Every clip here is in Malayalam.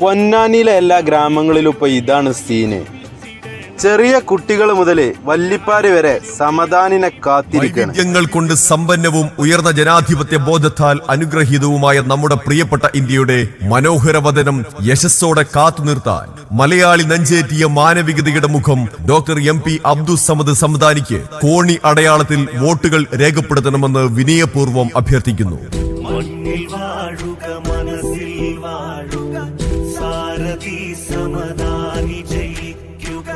പൊന്നാനിയിലെ എല്ലാ ഗ്രാമങ്ങളിലും ഇപ്പൊ ഇതാണ് സീന് ചെറിയ കുട്ടികൾ മുതൽ വല്ലിപ്പാര് വരെ സമദാനിനെ കാത്തിരിക്കുന്നു വൈവിധ്യങ്ങൾ കൊണ്ട് സമ്പന്നവും ഉയർന്ന ജനാധിപത്യ ബോധത്താൽ അനുഗ്രഹീതവുമായ നമ്മുടെ പ്രിയപ്പെട്ട ഇന്ത്യയുടെ മനോഹര മനോഹരവദനം യശസ്സോടെ കാത്തു നിർത്താൻ മലയാളി നെഞ്ചേറ്റിയ മാനവികതയുടെ മുഖം ഡോക്ടർ എം പി അബ്ദുസമദ് സമദാനിക്ക് കോണി അടയാളത്തിൽ വോട്ടുകൾ രേഖപ്പെടുത്തണമെന്ന് വിനയപൂർവം അഭ്യർത്ഥിക്കുന്നു. മണ്ണിൽ വാഴുക മനസ്സിൽ വാഴുക സാരഥി സമദാനി ജയിക്കുക.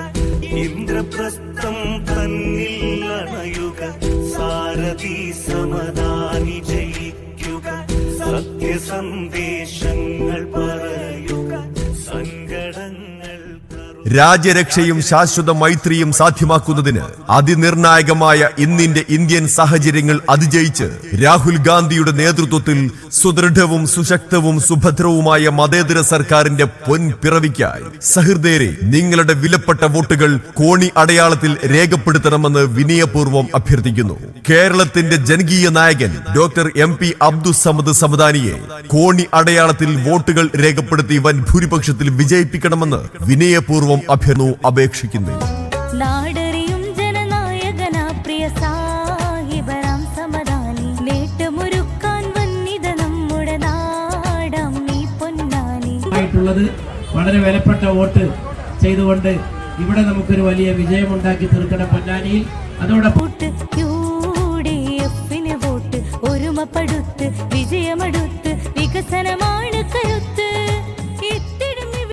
ഇന്ദ്രപ്രസ്ഥം തന്നിൽ അണയുക സാരഥി സമദാനി ജയിക്കുക. സത്യസന്ദേശങ്ങൾ പറയുക കരു രാജ്യരക്ഷയും ശാശ്വത മൈത്രിയും സാധ്യമാക്കുന്നതിന് അതിനിർണായകമായ ഇന്നിന്റെ ഇന്ത്യൻ സാഹചര്യങ്ങൾ അതിജയിച്ച് രാഹുൽ ഗാന്ധിയുടെ നേതൃത്വത്തിൽ സുദൃഢവും സുശക്തവും സുഭദ്രവുമായ മതേതര സർക്കാരിന്റെ പൊൻപിറവിക്കായി സഹൃദയരെ നിങ്ങളുടെ വിലപ്പെട്ട വോട്ടുകൾ കോണി അടയാളത്തിൽ രേഖപ്പെടുത്തണമെന്ന് വിനയപൂർവം അഭ്യർത്ഥിക്കുന്നു. കേരളത്തിന്റെ ജനകീയ നായകൻ ഡോക്ടർ എം പി അബ്ദുസമദ് സമദാനിയെ കോണി അടയാളത്തിൽ വോട്ടുകൾ രേഖപ്പെടുത്തി വൻ ഭൂരിപക്ഷത്തിൽ വിജയിപ്പിക്കണമെന്ന് വിനയപൂർവം അഭ്യർത്ഥന അപേക്ഷിക്കുന്നു. നാടറിയും ജനനായകനാ പ്രിയ സാഹിബരാം സമദാനി. നേട്ടമൊരുക്കാൻ വന്നിത നമ്മുടെ നാടാം നീ പൊന്നാനി. ആയിട്ടുള്ളത് വളരെ വിലപ്പെട്ട വോട്ട് ചെയ്തുകൊണ്ട് ഇവിടെ നമുക്കൊരു വലിയ വിജയമുണ്ടാക്കി തീർക്കണം പൊന്നാനിയിൽ. അതോടൊപ്പം വോട്ട് യു വോട്ട് ഒരുമപ്പെടു